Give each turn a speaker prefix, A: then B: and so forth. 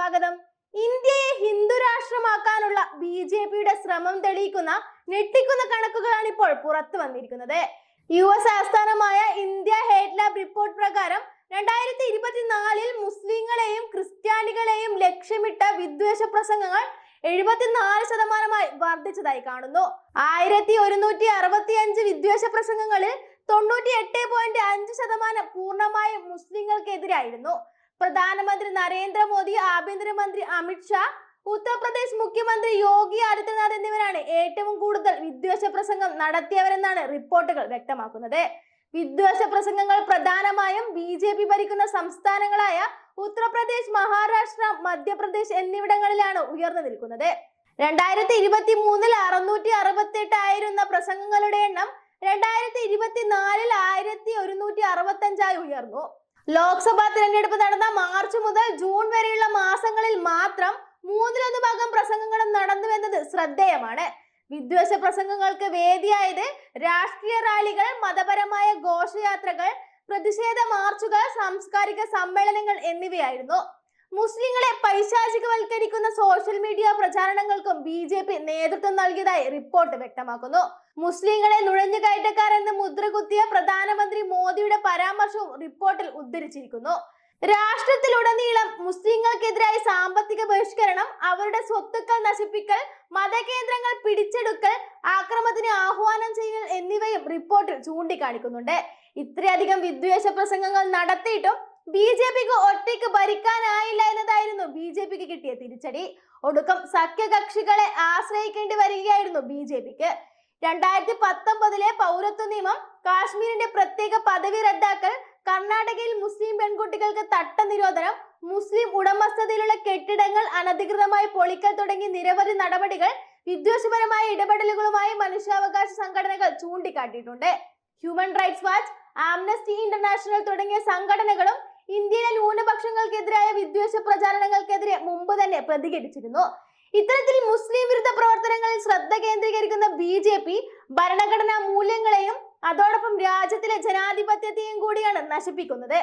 A: സ്വാഗതം. ഇന്ത്യയെ Hindu രാഷ്ട്രമാക്കാനുള്ള B J പിയുടെ ശ്രമം തെളിയിക്കുന്ന ഞെട്ടിക്കുന്ന കണക്കുകളാണ് ഇപ്പോൾ പുറത്തു വന്നിരിക്കുന്നത്. യു എസ് ആസ്ഥാനമായ ഇന്ത്യ ഹേറ്റ് ലാബ് റിപ്പോർട്ട് പ്രകാരം രണ്ടായിരത്തി ഇരുപത്തിനാലിൽ മുസ്ലിങ്ങളെയും ക്രിസ്ത്യാനികളെയും ലക്ഷ്യമിട്ട വിദ്വേഷ പ്രസംഗങ്ങൾ എഴുപത്തിനാല് ശതമാനമായി വർദ്ധിച്ചതായി കാണുന്നു. ആയിരത്തി ഒരുന്നൂറ്റി അറുപത്തി അഞ്ച് വിദ്വേഷ പ്രസംഗങ്ങളിൽ തൊണ്ണൂറ്റി എട്ട് പോയിന്റ് അഞ്ച് ശതമാനം പൂർണമായും മുസ്ലിങ്ങൾക്കെതിരായിരുന്നു. പ്രധാനമന്ത്രി നരേന്ദ്രമോദി ആഭ്യന്തരമന്ത്രി അമിത്ഷാ ഉത്തർപ്രദേശ് മുഖ്യമന്ത്രി യോഗി ആദിത്യനാഥ് എന്നിവരാണ് ഏറ്റവും കൂടുതൽ വിദ്വേഷ പ്രസംഗം നടത്തിയവരെന്നാണ് റിപ്പോർട്ടുകൾ വ്യക്തമാക്കുന്നത്. വിദ്വേഷ പ്രസംഗങ്ങൾ പ്രധാനമായും ബി ജെ പി ഭരിക്കുന്ന സംസ്ഥാനങ്ങളായ ഉത്തർപ്രദേശ് മഹാരാഷ്ട്ര മധ്യപ്രദേശ് എന്നിവിടങ്ങളിലാണ് ഉയർന്നു നിൽക്കുന്നത്. രണ്ടായിരത്തി ഇരുപത്തി മൂന്നിൽ അറുന്നൂറ്റി അറുപത്തി എട്ട് ആയിരുന്ന പ്രസംഗങ്ങളുടെ എണ്ണം രണ്ടായിരത്തി ഇരുപത്തിനാലിൽ ആയിരത്തി ഒരുന്നൂറ്റി അറുപത്തി അഞ്ചായി ഉയർന്നു. ലോക്സഭാ തിരഞ്ഞെടുപ്പ് നടന്ന മാർച്ച് മുതൽ ജൂൺ വരെയുള്ള മാസങ്ങളിൽ മാത്രം മൂന്നിലൊന്ന് ഭാഗം പ്രസംഗങ്ങളും നടന്നു എന്നത് ശ്രദ്ധേയമാണ്. വിദ്വേഷ പ്രസംഗങ്ങൾക്ക് വേദിയായത് രാഷ്ട്രീയ റാലികൾ മതപരമായ ഘോഷയാത്രകൾ പ്രതിഷേധ മാർച്ചുകൾ സാംസ്കാരിക സമ്മേളനങ്ങൾ എന്നിവയായിരുന്നു. മുസ്ലിങ്ങളെ പൈശാചികവൽക്കരിക്കുന്ന സോഷ്യൽ മീഡിയ പ്രചാരണങ്ങൾക്കും ബി ജെ പി നേതൃത്വം നൽകിയതായി റിപ്പോർട്ട് വ്യക്തമാക്കുന്നു. മുസ്ലിങ്ങളെ നുഴഞ്ഞുകയറ്റക്കാർ എന്ന് മുദ്രകുത്തിയ പ്രധാനമന്ത്രി മോദിയുടെ പരാമർശവും റിപ്പോർട്ടിൽ ഉദ്ധരിച്ചിരിക്കുന്നു. രാഷ്ട്രത്തിലുടനീളം മുസ്ലിങ്ങൾക്കെതിരായ സാമ്പത്തിക ബഹിഷ്കരണം അവരുടെ സ്വത്തുക്കൾ നശിപ്പിക്കൽ മതകേന്ദ്രങ്ങൾ പിടിച്ചെടുക്കൽ ആക്രമത്തിന് ആഹ്വാനം ചെയ്യൽ എന്നിവയും റിപ്പോർട്ടിൽ ചൂണ്ടിക്കാണിക്കുന്നുണ്ട്. ഇത്രയധികം വിദ്വേഷ പ്രസംഗങ്ങൾ നടത്തിയിട്ടും ബി ജെ പിക്ക് ഒറ്റയ്ക്ക് ഭരിക്കാനായില്ല എന്നതായിരുന്നു ബി ജെ പിക്ക് കിട്ടിയ തിരിച്ചടി. ഒടുക്കം സഖ്യകക്ഷികളെ ആശ്രയിക്കേണ്ടി വരികയായിരുന്നു ബി ജെ പിക്ക്. രണ്ടായിരത്തി പത്തൊമ്പതിലെ പൗരത്വ നിയമം കാശ്മീരിന്റെ പ്രത്യേക പദവി റദ്ദാക്കൽ കർണാടകയിൽ മുസ്ലിം പെൺകുട്ടികൾക്ക് തട്ട നിരോധനം മുസ്ലിം ഉടമസ്ഥതയിലുള്ള കെട്ടിടങ്ങൾ അനധികൃതമായി പൊളിക്കൽ തുടങ്ങി നിരവധി നടപടികൾ വിദ്വേഷപരമായ ഇടപെടലുകളുമായി മനുഷ്യാവകാശ സംഘടനകൾ ചൂണ്ടിക്കാട്ടിയിട്ടുണ്ട്. Human rights watch amnesty international തുടങ്ങിയ സംഘടനകളും വിദ്വേഷ പ്രചാരണങ്ങൾക്കെതിരെ മുമ്പ് തന്നെ പ്രതികരിച്ചിരുന്നു. ഇത്തരത്തിൽ മുസ്ലിം വിരുദ്ധ പ്രവർത്തനങ്ങളിൽ ശ്രദ്ധ കേന്ദ്രീകരിക്കുന്ന ബി ജെ പി ഭരണഘടനാ മൂല്യങ്ങളെയും അതോടൊപ്പം രാജ്യത്തിലെ ജനാധിപത്യത്തെയും കൂടിയാണ് നശിപ്പിക്കുന്നത്.